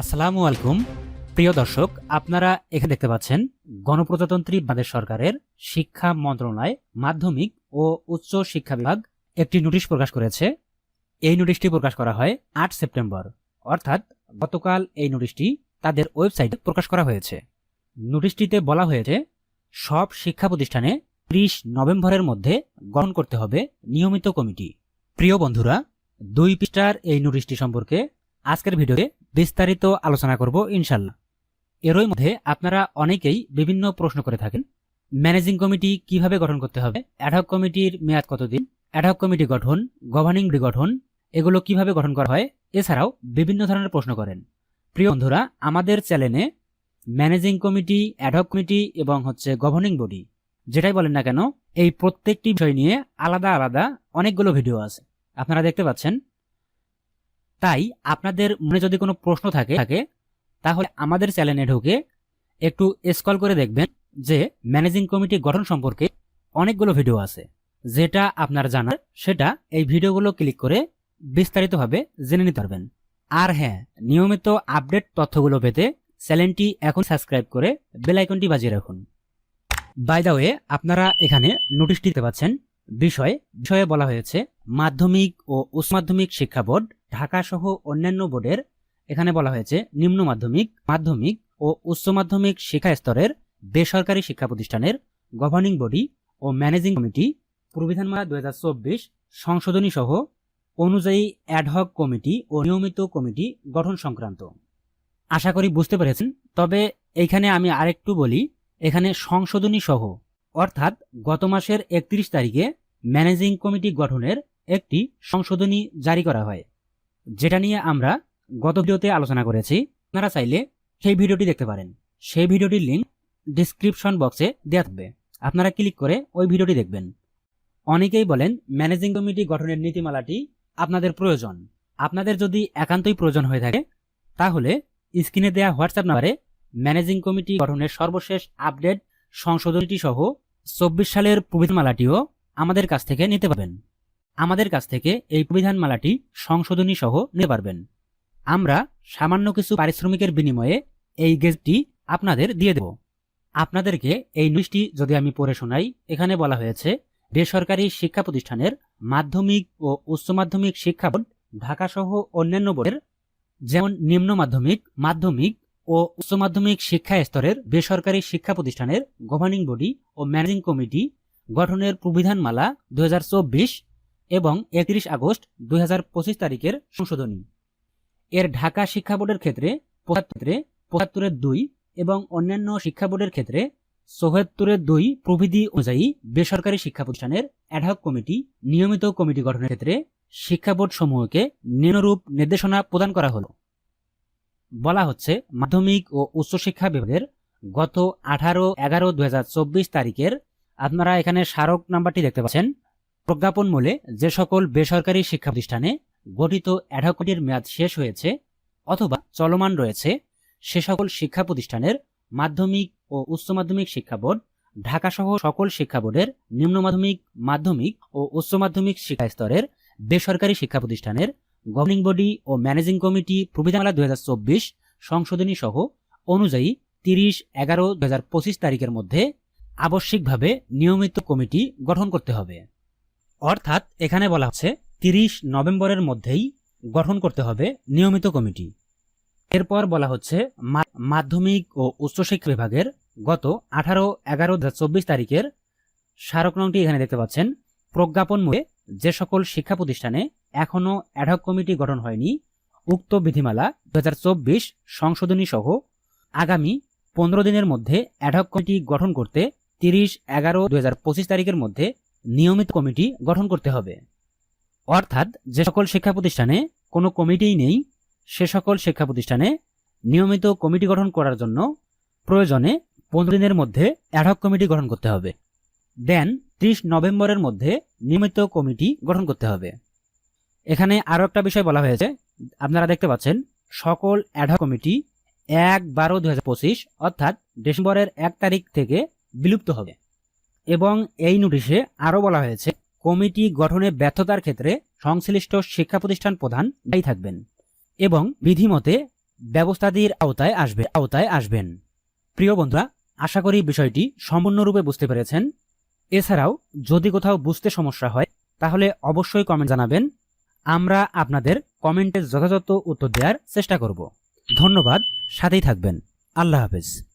আসসালামু আলাইকুম। প্রিয় দর্শক, আপনারা এখানে দেখতে পাচ্ছেন, গণপ্রজাতন্ত্রী বাংলাদেশ সরকারের শিক্ষা মন্ত্রণালয় মাধ্যমিক ও উচ্চ শিক্ষা বিভাগ একটি নোটিশ প্রকাশ করেছে। এই নোটিশটি প্রকাশ করা হয় আট সেপ্টেম্বর। অর্থাৎ গতকাল এই নোটিশটি তাদের ওয়েবসাইটে প্রকাশ করা হয়েছে। নোটিশটিতে বলা হয়েছে, সব শিক্ষা প্রতিষ্ঠানে ত্রিশ নভেম্বরের মধ্যে গঠন করতে হবে নিয়মিত কমিটি। প্রিয় বন্ধুরা, দুই পৃষ্ঠার এই নোটিশটি সম্পর্কে আজকের ভিডিওতে বিস্তারিত আলোচনা করব ইনশাল্লাহ এরই মধ্যে আপনারা অনেকেই বিভিন্ন প্রশ্ন করে থাকেন, ম্যানেজিং কমিটি কীভাবে গঠন করতে হবে অ্যাডহক কমিটির মেয়াদ কতদিন অ্যাডহক কমিটি গঠন গভর্নিং বডি গঠন, এগুলো কীভাবে গঠন করা হয়, এছাড়াও বিভিন্ন ধরনের প্রশ্ন করেন। প্রিয় বন্ধুরা, আমাদের চ্যানেলে ম্যানেজিং কমিটি অ্যাডহক কমিটি এবং হচ্ছে গভর্নিং বডি যেটাই বলেন না কেন, এই প্রত্যেকটি বিষয় নিয়ে আলাদা আলাদা অনেকগুলো ভিডিও আছে। আপনারা দেখতে পাচ্ছেন তাই আপনাদের মনে যদি কোনো প্রশ্ন থাকে থাকে, তাহলে আমাদের চ্যানেলে ঢুকে একটু স্কল করে দেখবেন যে ম্যানেজিং কমিটি গঠন সম্পর্কে অনেকগুলো ভিডিও আছে। যেটা আপনার জানার সেটা এই ভিডিওগুলো ক্লিক করে বিস্তারিতভাবে জেনে নিতে পারবেন। আর হ্যাঁ নিয়মিত আপডেট তথ্যগুলো পেতে চ্যানেলটি এখন সাবস্ক্রাইব করে বেল আইকনটি বাজিয়ে রাখুন। বাই দা ওয়ে আপনারা এখানে নোটিশ দিতে পাচ্ছেন বিষয় বিষয়ে বলা হয়েছে, মাধ্যমিক ও উচ্চ মাধ্যমিক শিক্ষা বোর্ড, ঢাকা সহ অন্যান্য বোর্ডের, এখানে বলা হয়েছে, নিম্ন মাধ্যমিক মাধ্যমিক ও উচ্চ মাধ্যমিক শিক্ষা স্তরের বেসরকারি শিক্ষা প্রতিষ্ঠানের গভর্নিং বডি ও ম্যানেজিং কমিটি প্রবিধানমালা দু হাজার চব্বিশ, সংশোধনী সহ অনুযায়ী অ্যাডহক কমিটি ও নিয়মিত কমিটি গঠন সংক্রান্ত। আশা করি বুঝতে পেরেছেন, তবে এইখানে আমি আরেকটু বলি, এখানে সংশোধনী সহ অর্থাৎ গত মাসের একত্রিশ তারিখে ম্যানেজিং কমিটি গঠনের একটি সংশোধনী জারি করা হয়, যেটা নিয়ে আমরা গত ভিডিওতে আলোচনা করেছি। আপনারা চাইলে সেই ভিডিওটি দেখতে পারেন। সেই ভিডিওটির লিঙ্ক ডিসক্রিপশন বক্সে দেওয়া থাকবে। আপনারা ক্লিক করে ওই ভিডিওটি দেখবেন। অনেকেই বলেন, ম্যানেজিং কমিটি গঠনের নীতিমালাটি আপনাদের প্রয়োজন। আপনাদের যদি একান্তই প্রয়োজন হয়ে থাকে, তাহলে স্ক্রিনে দেওয়া হোয়াটসঅ্যাপ নাম্বারে ম্যানেজিং কমিটি গঠনের সর্বশেষ আপডেট, সংশোধনীটি সহ চব্বিশ সালের প্রবিধানমালাটিও আমাদের কাছ থেকে নিতে পারবেন। আমাদের কাছ থেকে এই প্রবিধানমালাটি সংশোধনী সহ নিতে পারবেন। আমরা সামান্য কিছু পারিশ্রমিকের বিনিময়ে এই গেজটি আপনাদের দিয়ে দেব। আপনাদেরকে এই নিউজটি যদি আমি পড়ে শোনাই, এখানে বলা হয়েছে, বেসরকারি শিক্ষা প্রতিষ্ঠানের মাধ্যমিক ও উচ্চ মাধ্যমিক শিক্ষা বোর্ড ঢাকা সহ অন্যান্য বোর্ডের যেমন নিম্ন মাধ্যমিক মাধ্যমিক ও উচ্চ মাধ্যমিক শিক্ষা স্তরের বেসরকারি শিক্ষা প্রতিষ্ঠানের গভর্নিং বডি ও ম্যানেজিং কমিটি গঠনের প্রবিধানমালা দুই হাজার চব্বিশ এবং একত্রিশ আগস্ট দুই হাজার পঁচিশ তারিখের সংশোধনী। এর ঢাকা শিক্ষা বোর্ডের ক্ষেত্রে পঁচাত্তরে, পঁচাত্তরের দুই এবং অন্যান্য শিক্ষা বোর্ডের ক্ষেত্রে চৌহাত্তরের দুই প্রভৃতি অনুযায়ী বেসরকারি শিক্ষা প্রতিষ্ঠানের অ্যাডহক কমিটি নিয়মিত কমিটি গঠনের ক্ষেত্রে শিক্ষা বোর্ড সমূহকে নিম্নরূপ নির্দেশনা প্রদান করা হলো। বলা হচ্ছে মাধ্যমিক ও উচ্চশিক্ষা বিভাগের গত আঠারো এগারো দু তারিখের আপনারা এখানে স্মারক নাম্বারটি দেখতে পাচ্ছেন। প্রজ্ঞাপন মূলে যে সকল বেসরকারি শিক্ষা প্রতিষ্ঠানে গঠিত অ্যাডহক কমিটির মেয়াদ শেষ হয়েছে অথবা চলমান রয়েছে, সে সকল শিক্ষা প্রতিষ্ঠানের মাধ্যমিক ও উচ্চ মাধ্যমিক শিক্ষা বোর্ড ঢাকা সহ সকল শিক্ষা বোর্ডের নিম্ন মাধ্যমিক মাধ্যমিক ও উচ্চ মাধ্যমিক শিক্ষা স্তরের বেসরকারি শিক্ষা প্রতিষ্ঠানের গভর্নিং বডি ও ম্যানেজিং কমিটি প্রবিধানমালা দুই সংশোধনী সহ অনুযায়ী তিরিশ, এগারো দু তারিখের মধ্যে আবশ্যিকভাবে নিয়মিত কমিটি গঠন করতে হবে। অর্থাৎ এখানে বলা হচ্ছে তিরিশ নভেম্বরের মধ্যেই গঠন করতে হবে নিয়মিত কমিটি। এরপর বলা হচ্ছে মাধ্যমিক ও উচ্চশিক্ষা বিভাগের গত আঠারো, এগারো দু চব্বিশ তারিখের স্মারক নংটি এখানে দেখতে পাচ্ছেন। প্রজ্ঞাপন মূলে যে সকল শিক্ষা প্রতিষ্ঠানে এখনও অ্যাডহক কমিটি গঠন হয়নি। উক্ত বিধিমালা দু হাজার চব্বিশ সংশোধনী সহ আগামী পনেরো দিনের মধ্যে অ্যাডহক কমিটি গঠন করতে তিরিশ এগারো দু তারিখের মধ্যে নিয়মিত কমিটি গঠন করতে হবে। অর্থাৎ যে সকল শিক্ষা প্রতিষ্ঠানে কোনো কমিটিই নেই, সে সকল শিক্ষা প্রতিষ্ঠানে নিয়মিত কমিটি গঠন করার জন্য প্রয়োজনে পনেরো দিনের মধ্যে অ্যাডহক কমিটি গঠন করতে হবে। দেন ত্রিশ নভেম্বরের মধ্যে নিয়মিত কমিটি গঠন করতে হবে। এখানে আরও একটা বিষয় বলা হয়েছে। আপনারা দেখতে পাচ্ছেন, সকল অ্যাডহক কমিটি এক বারো দু অর্থাৎ ডিসেম্বরের এক তারিখ থেকে বিলুপ্ত হবে। এবং এই নোটিশে আরও বলা হয়েছে কমিটি গঠনে ব্যর্থতার ক্ষেত্রে সংশ্লিষ্ট শিক্ষা প্রতিষ্ঠান প্রধান দায়ী থাকবেন এবং বিধিমতে ব্যবস্থাদির আওতায় আসবে আওতায় আসবেন। প্রিয় বন্ধুরা, আশা করি বিষয়টি সম্পূর্ণরূপে বুঝতে পেরেছেন। এছাড়াও যদি কোথাও বুঝতে সমস্যা হয়, তাহলে অবশ্যই কমেন্ট জানাবেন। আমরা আপনাদের কমেন্টের যথাযথ উত্তর দেওয়ার চেষ্টা করব। ধন্যবাদ সাথেই থাকবেন। আল্লাহ হাফেজ।